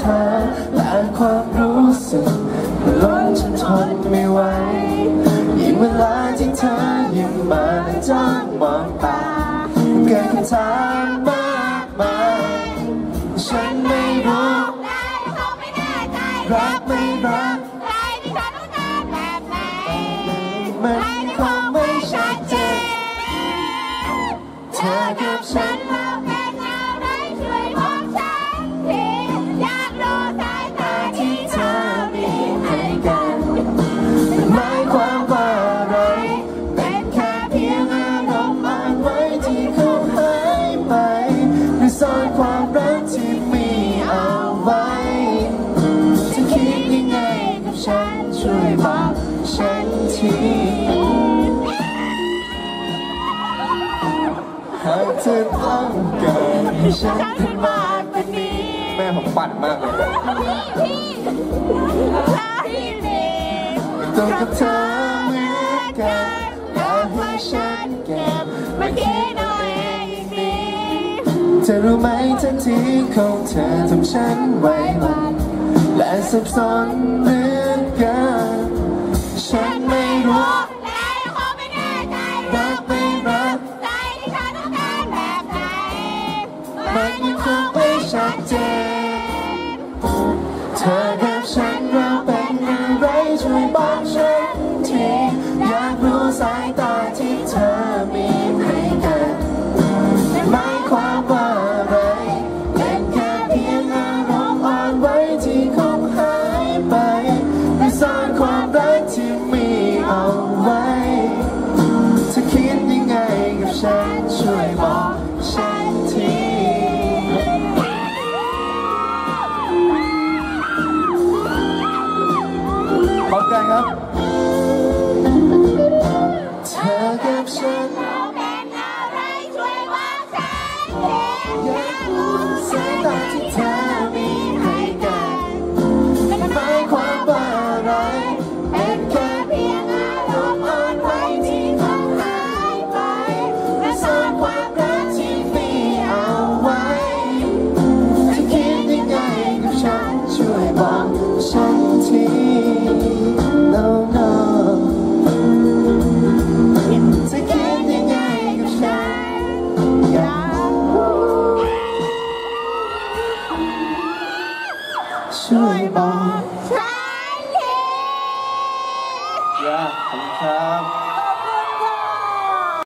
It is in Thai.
เธอและความรู้สึกมันล้นจนทนไม่ไหวยิ่งเวลาที่เธอยิ้มมาและจ้องมองตาเกิดคำถามมากมายฉันไม่รู้ได้เขาไม่แน่ใจรักไม่รักใครที่ฉันต้องการแบบไหนมันคงไม่ชัดเจนเธอ ช่วยบอกฉันทีหากเธอต้องการให้ฉันเป็นมากกว่านี้ แม่ผมปั่นมากเลยต้องกับเธอเหมือนกันอยากให้ฉันเก็บมาคิดเอาเองอีกทีเธอรู้ไหมทันทีของเธอทำฉันไว้วันและสับสนเหมือน 차가 ช่วยบอกฉันทีขอบคุณครับ